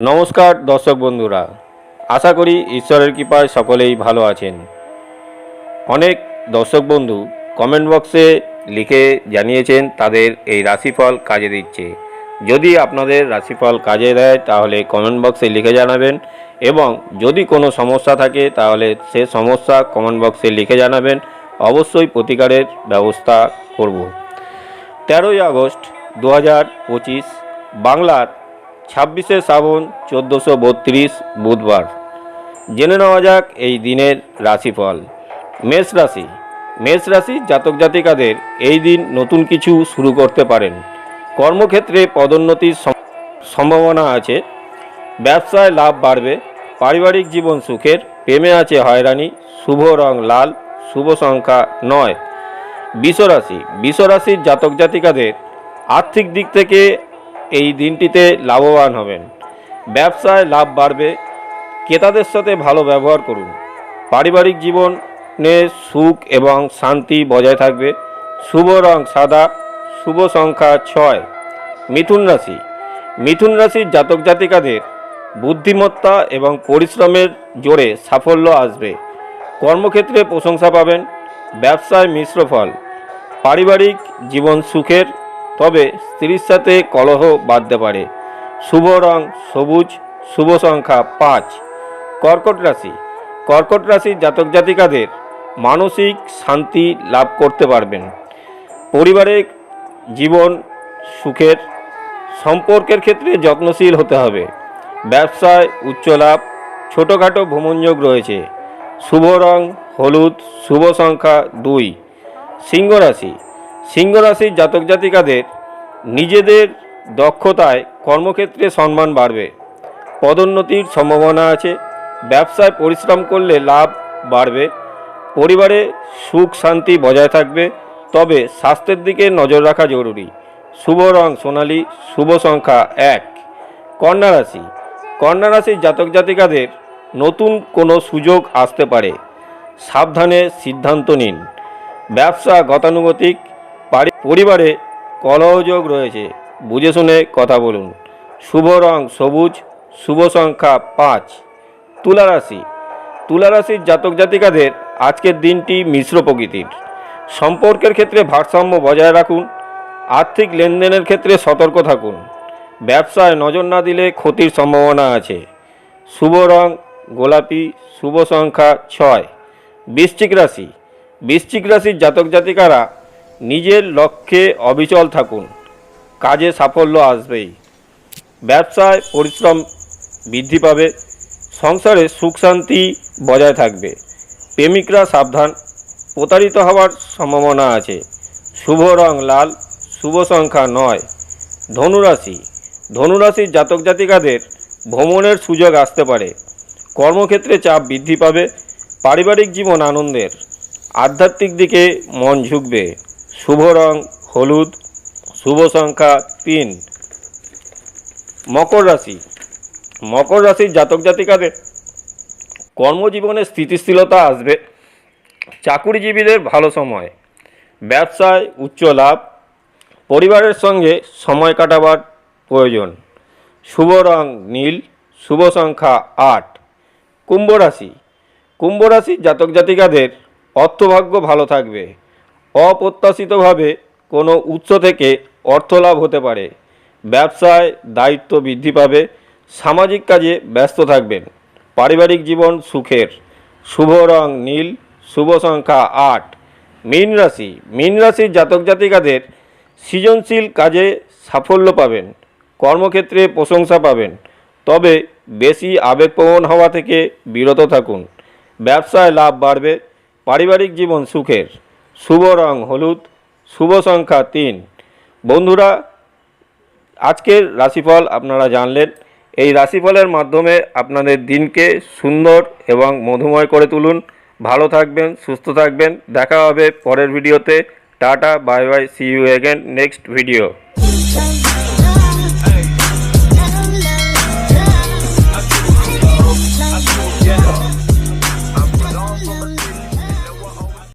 নমস্কার, দর্শক বন্ধুরা। আশা করি ঈশ্বরের কৃপায় সকলেই ভালো আছেন। অনেক দর্শক বন্ধু কমেন্ট বক্সে লিখে জানিয়েছেন তাদের এই রাশিফল কাজে দিচ্ছে। যদি আপনাদের রাশিফল কাজে দেয়, তাহলে কমেন্ট বক্সে লিখে জানাবেন এবং যদি কোনো সমস্যা থাকে, তাহলে সে সমস্যা কমেন্ট বক্সে লিখে জানাবেন। অবশ্যই প্রতিকারের ব্যবস্থা করব। তেরোই আগস্ট দু হাজার পঁচিশ, বাংলার ছাব্বিশে শ্রাবণ চোদ্দোশো বত্রিশ বুধবার। জেনে নেওয়া যাক এই দিনের রাশিফল। মেষ রাশি। মেষ রাশির জাতক জাতিকাদের এই দিন নতুন কিছু শুরু করতে পারেন। কর্মক্ষেত্রে পদোন্নতির সম্ভাবনা আছে। ব্যবসায় লাভ বাড়বে। পারিবারিক জীবন সুখের। প্রেমে আছে হয়রানি। শুভ রং লাল। শুভ সংখ্যা নয়। বিশ্বরাশি। বিশ্বরাশির জাতক জাতিকাদের আর্থিক দিক থেকে এই দিনটিতে লাভবান হবেন। ব্যবসায় লাভ বাড়বে। ক্রেতাদের সাথে ভালো ব্যবহার করুন। পারিবারিক জীবনে সুখ এবং শান্তি বজায় থাকবে। শুভ রং সাদা, শুভ সংখ্যা ছয়। মিথুন রাশি। মিথুন রাশির জাতক জাতিকাদের বুদ্ধিমত্তা এবং পরিশ্রমের জোরে সাফল্য আসবে। কর্মক্ষেত্রে প্রশংসা পাবেন। ব্যবসায় মিশ্র ফল। পারিবারিক জীবন সুখের তবে স্ত্রীর সাথে কলহ বাঁধতে পারে। শুভ রং সবুজ, শুভ সংখ্যা পাঁচ। কর্কট রাশি। কর্কট রাশির জাতক জাতিকাদের মানসিক শান্তি লাভ করতে পারবেন। পরিবারের জীবন সুখের, সম্পর্কের ক্ষেত্রে যত্নশীল হতে হবে। ব্যবসায় উচ্চ লাভ, ছোটোখাটো ভ্রমণযোগ রয়েছে। শুভ রং হলুদ, শুভ সংখ্যা দুই। সিংহ রাশি। সিংহ রাশির জাতক জাতিকাদের নিজেদের দক্ষতায় কর্মক্ষেত্রে সম্মান বাড়বে। পদোন্নতির সম্ভাবনা আছে। ব্যবসায় পরিশ্রম করলে লাভ বাড়বে। পরিবারে সুখ শান্তি বজায় থাকবে। তবে স্বাস্থ্যের দিকে নজর রাখা জরুরি। শুভ রং সোনালী, শুভ সংখ্যা এক। কন্যা রাশি। কন্যা রাশির জাতক জাতিকাদের নতুন কোনো সুযোগ আসতে পারে। সাবধানে সিদ্ধান্ত নিন। ব্যবসা গতানুগতিক পরিবারে কলহযোগ রয়েছে। বুঝে শুনে কথা বলুন। শুভ রং সবুজ, শুভ সংখ্যা পাঁচ। তুলা রাশি। তুলা রাশির জাতক জাতিকাদের আজকের দিনটি মিশ্র প্রকৃতির। সম্পর্কের ক্ষেত্রে ভারসাম্য বজায় রাখুন। আর্থিক লেনদেনের ক্ষেত্রে সতর্ক থাকুন। ব্যবসায় নজর না দিলে ক্ষতির সম্ভাবনা আছে। শুভ রং গোলাপি, শুভ সংখ্যা ছয়। বৃশ্চিক রাশি। বৃশ্চিক রাশির জাতক জাতিকারা নিজের লক্ষ্যে অবিচল থাকুন। কাজে সাফল্য আসবেই। ব্যবসায় পরিশ্রম বৃদ্ধি পাবে, সংসারে সুখ শান্তি বজায় থাকবে। প্রেমিকরা সাবধান, প্রতারিত হওয়ার সম্ভাবনা আছে। শুভ রং লাল, শুভ সংখ্যা নয়। ধনুরাশি, ধনুরাশির জাতক জাতিকাদের ভ্রমণের সুযোগ আসতে পারে। কর্মক্ষেত্রে চাপ বৃদ্ধি পাবে, পারিবারিক জীবন আনন্দের, আধ্যাত্মিক দিকে মন ঝুঁকবে। শুভ রং হলুদ, শুভ সংখ্যা তিন। মকর রাশি। মকর রাশির জাতক জাতিকাদের কর্মজীবনে স্থিতিশীলতা আসবে। চাকুরিজীবীদের ভালো সময়। ব্যবসায় উচ্চ লাভ। পরিবারের সঙ্গে সময় কাটাবার প্রয়োজন। শুভ রং নীল, শুভ সংখ্যা আট। কুম্ভ রাশি। কুম্ভ রাশির জাতক জাতিকাদের অর্থভাগ্য ভালো থাকবে। অপ্রত্যাশিতভাবে কোনো উৎস থেকে অর্থ লাভ হতে পারে। ব্যবসায় দায়িত্ব বৃদ্ধি পাবে, সামাজিক কাজে ব্যস্ত থাকবেন, পারিবারিক জীবন সুখের। শুভ রং নীল, শুভ সংখ্যা আট। মীন রাশি, মীন রাশির জাতক জাতিকাদের সৃজনশীল কাজে সাফল্য পাবেন, কর্মক্ষেত্রে প্রশংসা পাবেন। তবে বেশি আবেগপ্রবণ হওয়া থেকে বিরত থাকুন। ব্যবসায় লাভ বাড়বে, পারিবারিক জীবন সুখের। শুভ রং হলুদ, শুভ সংখ্যা তিন। বন্ধুরা, আজকের রাশিফল আপনারা জানলেন। এই রাশিফলের মাধ্যমে আপনাদের দিনকে সুন্দর এবং মধুময় করে তুলুন। ভালো থাকবেন, সুস্থ থাকবেন। দেখা হবে পরের ভিডিওতে। Tata, bye bye see you again next video